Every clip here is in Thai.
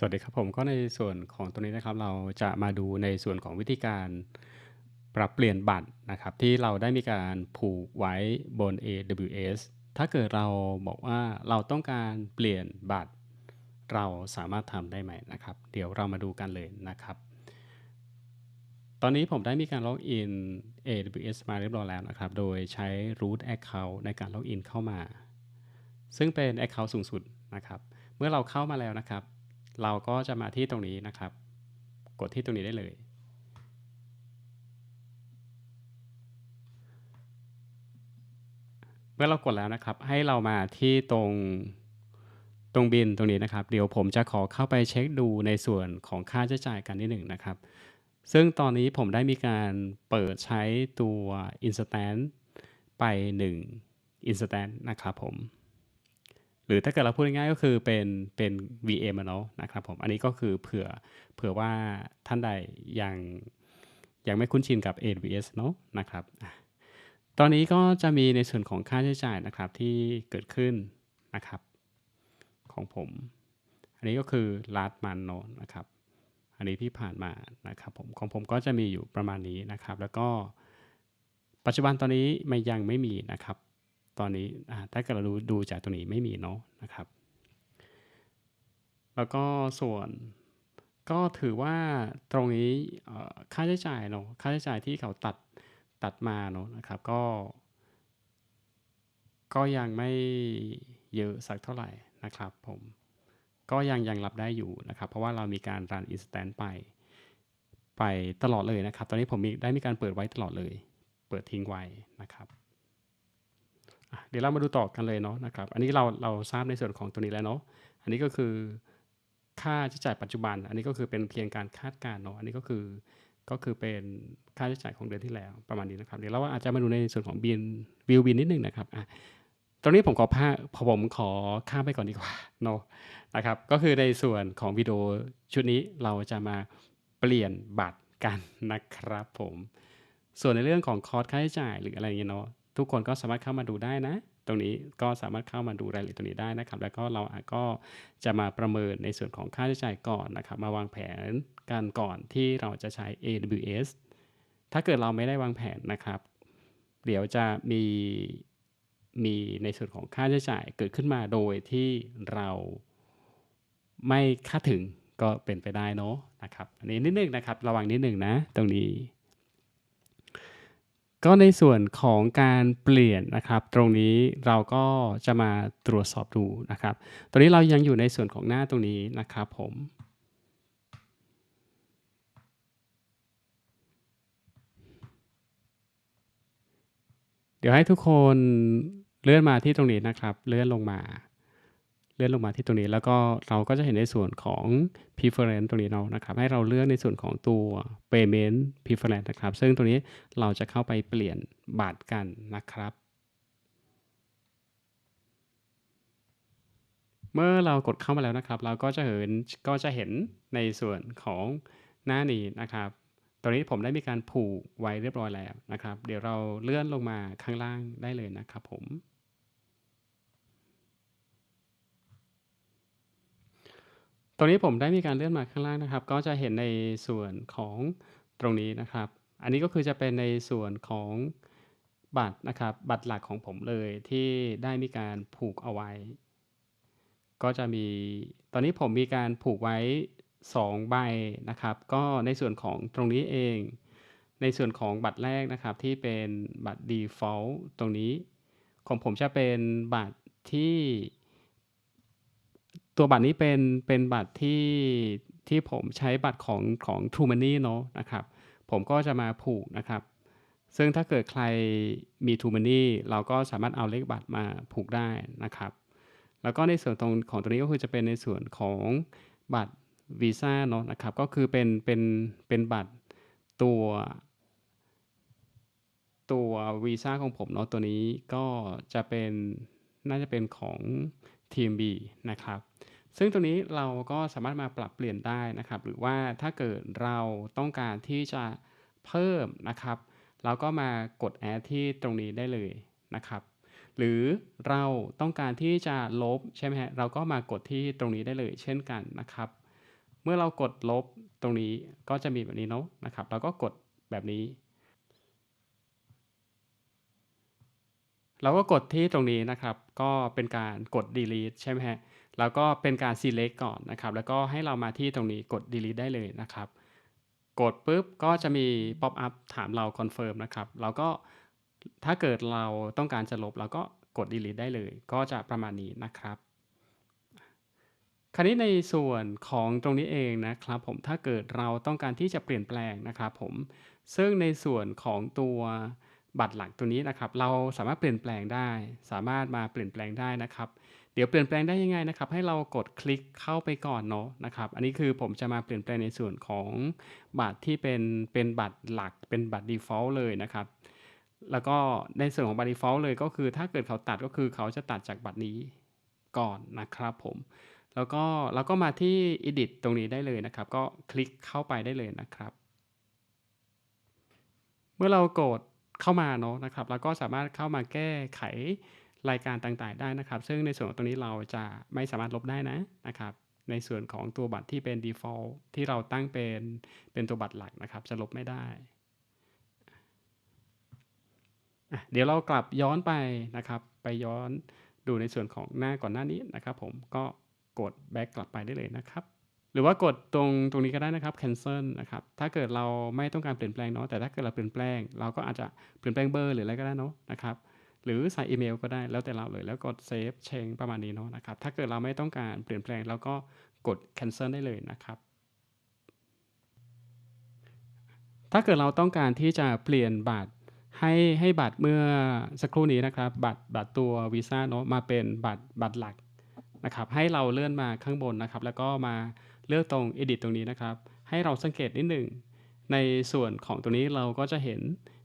สวัสดีครับผมก็ในส่วนของตรงนี้นะครับ เราจะมาดูในส่วนของวิธีการปรับเปลี่ยนบัตรนะครับ ที่เราได้มีการผูกไว้บน AWS ถ้าเกิดเราบอกว่าเราต้องการเปลี่ยนบัตร เราสามารถทำได้ไหมนะครับ เดี๋ยวเรามาดูกันเลยนะครับ ตอนนี้ผมได้มีการล็อกอิน AWS มาเรียบร้อยแล้วนะครับ โดยใช้ root account ในการล็อกอินเข้ามา ซึ่งเป็น account สูงสุดนะครับ เมื่อเราเข้ามาแล้วนะครับ เราก็จะมาที่ตรงนี้นะครับ กดที่ตรงนี้ได้เลย เมื่อเรากดแล้วนะครับ ให้เรามาที่ตรงตรงบินตรงนี้นะครับ เดี๋ยวผมจะขอเข้าไปเช็คดูในส่วนของค่าใช้จ่ายกันนิดหนึ่งนะครับ ซึ่งตอนนี้ผมได้มีการเปิดใช้ตัว Instant ไป 1 Instant นะครับผม หรือถ้าเกิดเราพูดง่ายๆก็คือเป็นเป็น VM อะเนาะนะครับผม อันนี้ก็คือเผื่อเผื่อว่าท่านใดยังยังไม่คุ้นชินกับ AWS เนาะนะครับ ตอนนี้ก็จะมีในส่วนของค่าใช้จ่ายนะครับที่เกิดขึ้นนะครับของผม อันนี้ก็คือ last month เนนะครับ อันนี้ที่ผ่านมานะครับผมของผมก็จะมีอยู่ประมาณนี้นะครับ แล้วก็ปัจจุบันตอนนี้ไม่ยังไม่มีนะครับ ตอนนี้ถ้าเกิดเราดูดูจากตรงนี้ไม่มีเนาะนะครับ แล้วก็ส่วนก็ถือว่าตรงนี้ค่าใช้จ่ายเนาะค่าใช้จ่ายที่เขาตัดตัดมาเนาะนะครับก็ ก็ยังไม่เยอะสักเท่าไหร่นะครับผมก็ยังยังรับได้อยู่นะครับ เพราะว่าเรามีการรัน instant ไป ไปตลอดเลยนะครับ ตอนนี้ผมมีได้มีการเปิดไว้ตลอดเลย เปิดทิ้งไว้นะครับ เดี๋ยวเรามาดูต่อกันเลยเนาะนะครับ อันนี้เราเราทราบในส่วนของตัวนี้แล้วเนาะ อันนี้ก็คือค่าใช้จ่ายปัจจุบัน อันนี้ก็คือเป็นเพียงการคาดการณ์เนาะ อันนี้ก็คือก็คือเป็นค่าใช้จ่ายของเดือนที่แล้วประมาณนี้นะครับ เดี๋ยวเราอาจจะมาดูในส่วนของบินวิวบินนิดนึงนะครับอะตรงนี้ผมขอพาผมขอข้ามไปก่อนดีกว่าเนาะนะครับ ก็คือในส่วนของวิดีโอชุดนี้เราจะมาเปลี่ยนบัตรกันนะครับผม ส่วนในเรื่องของคอร์สค่าใช้จ่ายหรืออะไรเงี้ยเนาะ ทุกคนก็สามารถเข้ามาดูได้นะ ตรงนี้ก็สามารถเข้ามาดูรายละเอียดตรงนี้ได้นะครับ แล้วก็เราก็จะมาประเมินในส่วนของค่าใช้จ่ายก่อนนะครับ มาวางแผนกันก่อนที่เราจะใช้ AWS ถ้าเกิดเราไม่ได้วางแผนนะครับ เดี๋ยวจะมีมีในส่วนของค่าใช้จ่ายเกิดขึ้นมาโดยที่เราไม่คาดถึงก็เป็นไปได้เนาะนะครับ อันนี้นิดนึงนะครับ ระวังนิดนึงนะ ตรงนี้ ก็ในส่วนของการเปลี่ยนนะครับ ตรงนี้เราก็จะมาตรวจสอบดูนะครับ ตอนนี้เรายังอยู่ในส่วนของหน้าตรงนี้นะครับผมเดี๋ยวให้ทุกคนเลื่อนมาที่ตรงนี้นะครับ เลื่อนลงมา เลื่อนลงมาที่ตรงนี้ แล้วก็เราก็จะเห็นในส่วนของ preference ตรงนี้เนาะนะครับ ให้เราเลือกในส่วนของตัว payment preference นะครับ ซึ่งตรงนี้เราจะเข้าไปเปลี่ยนบัตรกันนะครับ เมื่อเรากดเข้ามาแล้วนะครับ เราก็จะเห็นก็จะเห็นในส่วนของหน้านี้นะครับตรงนี้ผมได้มีการผูกไว้เรียบร้อยแล้วนะครับ เดี๋ยวเราเลื่อนลงมาข้างล่างได้เลยนะครับผม ตรงนี้ผมได้มีการเลื่อนมาข้างล่างนะครับ ก็จะเห็นในส่วนของตรงนี้นะครับ อันนี้ก็คือจะเป็นในส่วนของบัตรนะครับ บัตรหลักของผมเลยที่ได้มีการผูกเอาไว้ ก็จะมี ตอนนี้ผมมีการผูกไว้ 2 ใบนะครับ ก็ในส่วนของตรงนี้เอง ในส่วนของบัตรแรกนะครับที่เป็นบัตร default ตรงนี้ ของผมจะเป็นบัตรที่ ตัวบัตรนี้เป็นเป็นบัตรที่ที่ผมใช้บัตรของของ True Money เนาะนะครับ ผมก็จะมาผูกนะครับ ซึ่งถ้าเกิดใครมี True Money เราก็สามารถเอาเลขบัตรมาผูกได้นะครับ แล้วก็ในส่วนตรงของตัวนี้ก็คือจะเป็นในส่วนของบัตรวีซ่าเนาะนะครับ ก็คือเป็นเป็นเป็นบัตรตัวตัววีซ่าของผมเนาะตัวนี้ก็จะเป็นน่าจะเป็นของ TMB นะครับ ซึ่งตัวนี้เราก็สามารถมาปรับเปลี่ยนได้นะครับ หรือว่าถ้าเกิดเราต้องการที่จะเพิ่มนะครับ เราก็มากด add ที่ตรงนี้ได้เลยนะครับ หรือเราต้องการที่จะลบใช่ไหมฮะ เราก็มากดที่ตรงนี้ได้เลยเช่นกันนะครับ เมื่อเรากดลบตรงนี้ก็จะมีแบบนี้เนาะนะครับ เราก็กดแบบนี้ เราก็กดที่ตรงนี้นะครับ ก็เป็นการกด delete ใช่ไหมฮะ แล้วก็เป็นการ select ก่อนนะครับ แล้วก็ให้เรามาที่ตรงนี้กด delete ได้เลยนะครับ กดปุ๊บก็จะมี pop up ถามเรา confirm นะครับ เราก็ถ้าเกิดเราต้องการจะลบเราก็กด delete ได้เลย ก็จะประมาณนี้นะครับ คราวนี้ในส่วนของตรงนี้เองนะครับผม ถ้าเกิดเราต้องการที่จะเปลี่ยนแปลงนะครับผม ซึ่งในส่วนของตัว บัตรหลักตัวนี้นะครับเราสามารถเปลี่ยนแปลงได้ สามารถมาเปลี่ยนแปลงได้นะครับ เดี๋ยวเปลี่ยนแปลงได้ยังไงนะครับ ให้เรากดคลิกเข้าไปก่อนเนาะนะครับ อันนี้คือผมจะมาเปลี่ยนแปลงในส่วนของบัตรที่เป็นเป็นบัตรหลัก เป็นบัตร default เลยนะครับ แล้วก็ในส่วนของบัตร default เลยก็คือถ้าเกิดเขาตัดก็คือเขาจะตัดจากบัตรนี้ก่อนนะครับผมแล้วก็เราก็มาที่ edit ตรงนี้ได้เลยนะครับ ก็คลิกเข้าไปได้เลยนะครับ เมื่อเรากด เข้ามาเนาะนะครับ แล้วก็สามารถเข้ามาแก้ไขรายการต่างๆได้นะครับ ซึ่งในส่วนของตรงนี้เราจะไม่สามารถลบได้นะนะครับ ในส่วนของตัวบัตรที่เป็น default ที่เราตั้งเป็นเป็นตัวบัตรหลักนะครับ จะลบไม่ได้ เดี๋ยวเรากลับย้อนไปนะครับ ไปย้อนดูในส่วนของหน้าก่อนหน้านี้นะครับ ผมก็กด back กลับไปได้เลยนะครับ หรือว่ากดตรงตรงนี้ก็ได้นะครับ cancel นะครับ ถ้าเกิดเราไม่ต้องการเปลี่ยนแปลงเนาะ แต่ถ้าเกิดเราเปลี่ยนแปลง เราก็อาจจะเปลี่ยนแปลงเบอร์หรืออะไรก็ได้เนาะนะครับ หรือใส่อีเมลก็ได้แล้วแต่เราเลย แล้วกด save change ประมาณนี้เนาะนะครับ ถ้าเกิดเราไม่ต้องการเปลี่ยนแปลงเราก็กด cancel ได้เลยนะครับ ถ้าเกิดเราต้องการที่จะเปลี่ยนบัตรให้ให้บัตรเมื่อสักครู่นี้นะครับ บัตรบัตรตัววีซ่าเนาะมาเป็นบัตรบัตรหลักนะครับ ให้เราเลื่อนมาข้างบนนะครับ แล้วก็มา เลือกตรง edit ตรงนี้นะครับ ให้เราสังเกตนิดหนึ่ง ในส่วนของตรงนี้เราก็จะเห็น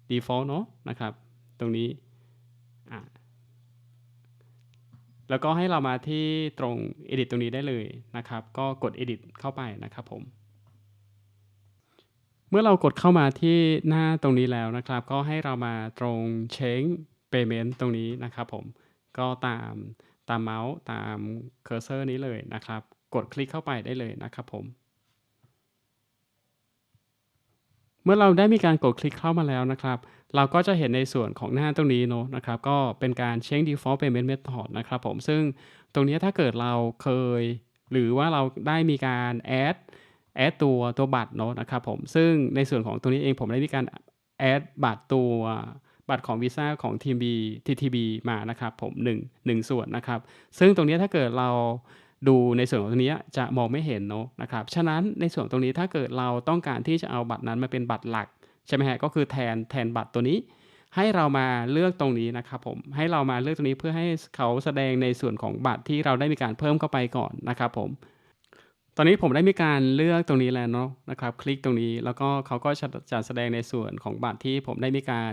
default เนาะนะครับ ตรงนี้ แล้วก็ให้เรามาที่ตรง edit ตรงนี้ได้เลยนะครับ ก็กด edit เข้าไปนะครับผมเมื่อเรากดเข้ามาที่หน้าตรงนี้แล้วนะครับ ก็ให้เรามาตรง change payment ตรงนี้นะครับผม ก็ตามตามเมาส์ตามเคอร์เซอร์นี้เลยนะครับ กดคลิกเข้าไปได้เลยนะครับผม เมื่อเราได้มีการกดคลิกเข้ามาแล้วนะครับ เราก็จะเห็นในส่วนของหน้าตรงนี้เนาะนะครับ ก็เป็นการ change default payment method นะครับผม ซึ่งตรงนี้ถ้าเกิดเราเคย หรือว่าเราได้มีการ add add ตัวตัวบัตรเนาะนะครับผม ซึ่งในส่วนของตรงนี้เองผมได้มีการ add บัตรตัวบัตรของวีซ่าของ TB TTB มานะครับผม1 1ส่วนนะครับ ซึ่งตรงนี้ถ้าเกิดเรา ดูในส่วนของตรงนี้จะมองไม่เห็นเนาะนะครับ ฉะนั้นในส่วนตรงนี้ถ้าเกิดเราต้องการที่จะเอาบัตรนั้นมาเป็นบัตรหลักใช่ไหมฮะก็คือแทนแทนบัตรตัวนี้ ให้เรามาเลือกตรงนี้นะครับผมให้เรามาเลือกตรงนี้เพื่อให้เขาแสดงในส่วนของบัตรที่เราได้มีการเพิ่มเข้าไปก่อนนะครับผมตอนนี้ผมได้มีการเลือกตรงนี้แล้วเนาะนะครับ คลิกตรงนี้แล้วก็เขาก็จะแสดงในส่วนของบัตรที่ผมได้มีการ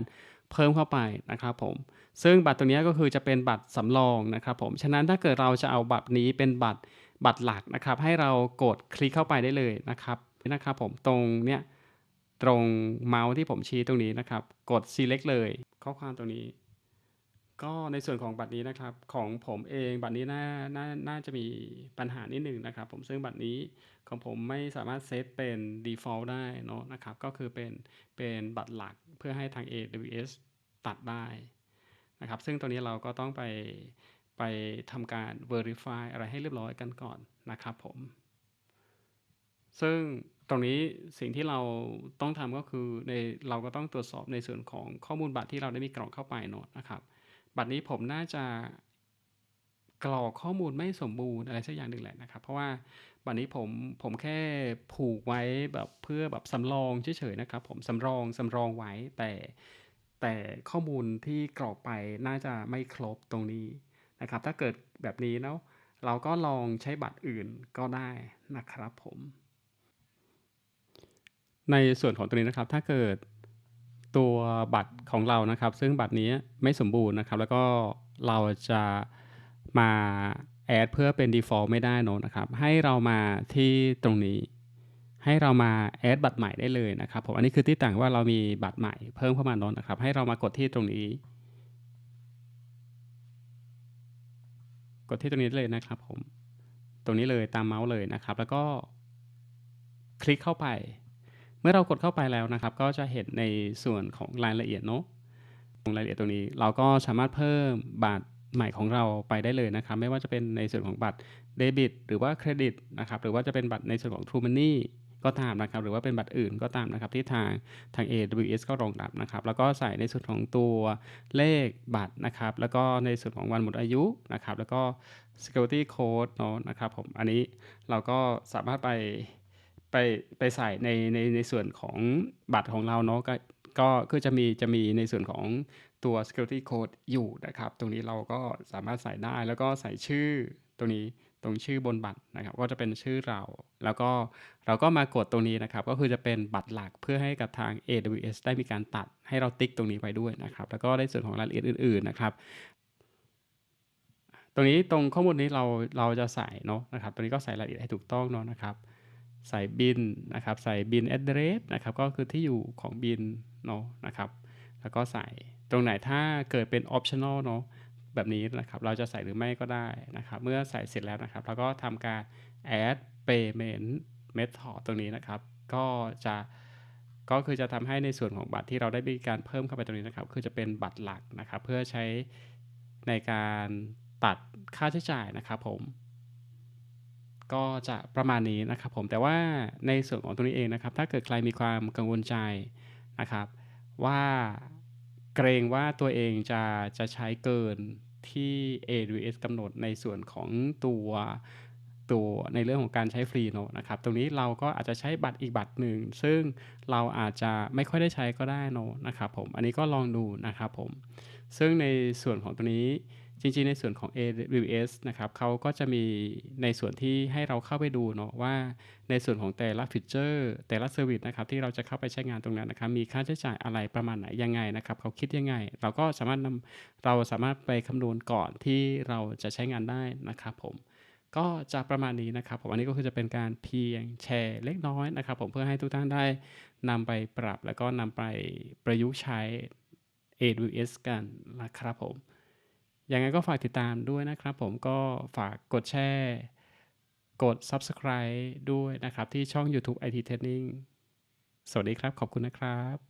เพิ่มเข้าไปนะครับผมซึ่งบัตรตัวนี้ก็คือจะเป็นบัตรสำรองนะครับผมฉะนั้นถ้าเกิดเราจะเอาบัตรนี้เป็นบัตรบัตรหลักนะครับ ให้เรากดคลิกเข้าไปได้เลยนะครับนะครับผมตรงเนี้ยตรงเมาส์ที่ผมชี้ตรงนี้นะครับ กด select เลย ข้อความตรงนี้ ก็ในส่วนของบัตรนี้นะครับ ของผมเองบัตรนี้น่าน่าน่าจะมีปัญหานิดหนึ่งนะครับ ผมซึ่งบัตรนี้ของผมไม่สามารถเซตเป็น default ได้เนาะนะครับ ก็คือเป็นเป็นบัตรหลักเพื่อให้ทาง AWS ตัดได้นะครับ ซึ่งตัวนี้เราก็ต้องไปไปทำการ verify อะไรให้เรียบร้อยกันก่อนนะครับผม ซึ่งตรงนี้สิ่งที่เราต้องทำก็คือในเราก็ต้องตรวจสอบในส่วนของข้อมูลบัตรที่เราได้มีกรอกเข้าไปเนอะนะครับ บัตรนี้ผมน่าจะกรอกข้อมูลไม่สมบูรณ์อะไรสักอย่างหนึ่งแหละนะครับ เพราะว่าบัตรนี้ผมผมแค่ผูกไว้แบบเพื่อแบบสำรองเฉยๆนะครับ ผมสำรองสำรองไว้แต่ แต่ข้อมูลที่กรอกไปน่าจะไม่ครบตรงนี้นะครับ ถ้าเกิดแบบนี้เนาะเราก็ลองใช้บัตรอื่นก็ได้นะครับผม ในส่วนของตัวนี้นะครับ ถ้าเกิดตัวบัตรของเรานะครับ ซึ่งบัตรนี้ไม่สมบูรณ์นะครับ แล้วก็เราจะมาแอดเพื่อเป็น default ไม่ได้เนอะนะครับ ให้เรามาที่ตรงนี้ ให้เรามาแอดบัตรใหม่ได้เลยนะครับผมอันนี้คือที่ต่างว่าเรามีบัตรใหม่เพิ่มเข้ามานอะนะครับ ให้เรามากดที่ตรงนี้ กดที่ตรงนี้เลยนะครับผมตรงนี้เลยตามเมาส์เลยนะครับ แล้วก็คลิกเข้าไป เมื่อเรากดเข้าไปแล้วนะครับ ก็จะเห็นในส่วนของรายละเอียดเนาะตรงรายละเอียดตรงนี้ เราก็สามารถเพิ่มบัตรใหม่ของเราไปได้เลยนะครับ ไม่ว่าจะเป็นในส่วนของบัตรเดบิตหรือว่าเครดิตนะครับ หรือว่าจะเป็นบัตรในส่วนของ True Money ก็ตามนะครับหรือว่าเป็นบัตรอื่นก็ตามนะครับที่ทางทาง AWS ก็รองรับนะครับแล้วก็ใส่ในส่วนของตัวเลขบัตรนะครับแล้วก็ในส่วนของวันหมดอายุนะครับแล้วก็ security code เนาะนะครับผมอันนี้เราก็สามารถไปไปไปใส่ในในในส่วนของบัตรของเราเนาะก็ก็คือจะมีจะมีในส่วนของตัว security code อยู่นะครับ ตรงนี้เราก็สามารถใส่ได้แล้วก็ใส่ชื่อตรงนี้ ตรงชื่อบนบัตรนะครับ ก็จะเป็นชื่อเรา แล้วก็เราก็มากดตรงนี้นะครับ ก็คือจะเป็นบัตรหลักเพื่อให้กับทาง AWS ได้มีการตัดให้เราติ๊กตรงนี้ไปด้วยนะครับ แล้วก็ในส่วนของรายละเอียดอื่น ๆนะครับ ตรงนี้ตรงข้อมูลนี้เราเราจะใส่เนาะนะครับ ตรงนี้ก็ใส่รายละเอียดให้ถูกต้องเนาะนะครับ ใส่บินนะครับ ใส่บิน address นะครับ ก็คือที่อยู่ของบินเนาะนะครับ แล้วก็ใส่ตรงไหนถ้าเกิดเป็น optional เนาะ แบบนี้นะครับเราจะใส่หรือไม่ก็ได้นะครับ เมื่อใส่เสร็จแล้วนะครับเราก็ทำการ add payment method ตรงนี้นะครับ ก็จะก็คือจะทำให้ในส่วนของบัตรที่เราได้มีการเพิ่มเข้าไปตรงนี้นะครับ คือจะเป็นบัตรหลักนะครับ เพื่อใช้ในการตัดค่าใช้จ่ายนะครับผมก็จะประมาณนี้นะครับผมแต่ว่าในส่วนของตรงนี้เองนะครับ ถ้าเกิดใครมีความกังวลใจนะครับ ว่า เกรงว่าตัวเองจะจะใช้เกินที่ AWS กำหนดในส่วนของตัวตัวในเรื่องของการใช้ฟรีโนะนะครับ ตรงนี้เราก็อาจจะใช้บัตรอีกบัตรหนึ่ง ซึ่งเราอาจจะไม่ค่อยได้ใช้ก็ได้โนะนะครับผม อันนี้ก็ลองดูนะครับผม ซึ่งในส่วนของตัวนี้ จริงๆ ในส่วนของ AWS นะครับเขาก็จะมีในส่วนที่ให้เราเข้าไปดูเนาะว่าในส่วนของแต่ละฟีเจอร์ แต่ละเซอร์วิสนะครับที่เราจะเข้าไปใช้งานตรงนั้นนะครับมีค่าใช้จ่ายอะไรประมาณไหนยังไงนะครับเขาคิดยังไง เราก็สามารถนำเราสามารถไปคำนวณก่อนที่เราจะใช้งานได้นะครับผมก็จะประมาณนี้นะครับผมอันนี้ก็คือจะเป็นการเพียงแชร์เล็กน้อยนะครับ ผมเพื่อให้ทุกท่านได้นำไปปรับแล้วก็นำไปประยุกต์ใช้ AWS กันนะครับผม ยังไงก็ฝากติดตามด้วยนะครับ ผมก็ฝากกดแชร์กด Subscribe ด้วยนะครับ ที่ช่อง YouTube IT Training สวัสดีครับ ขอบคุณนะครับ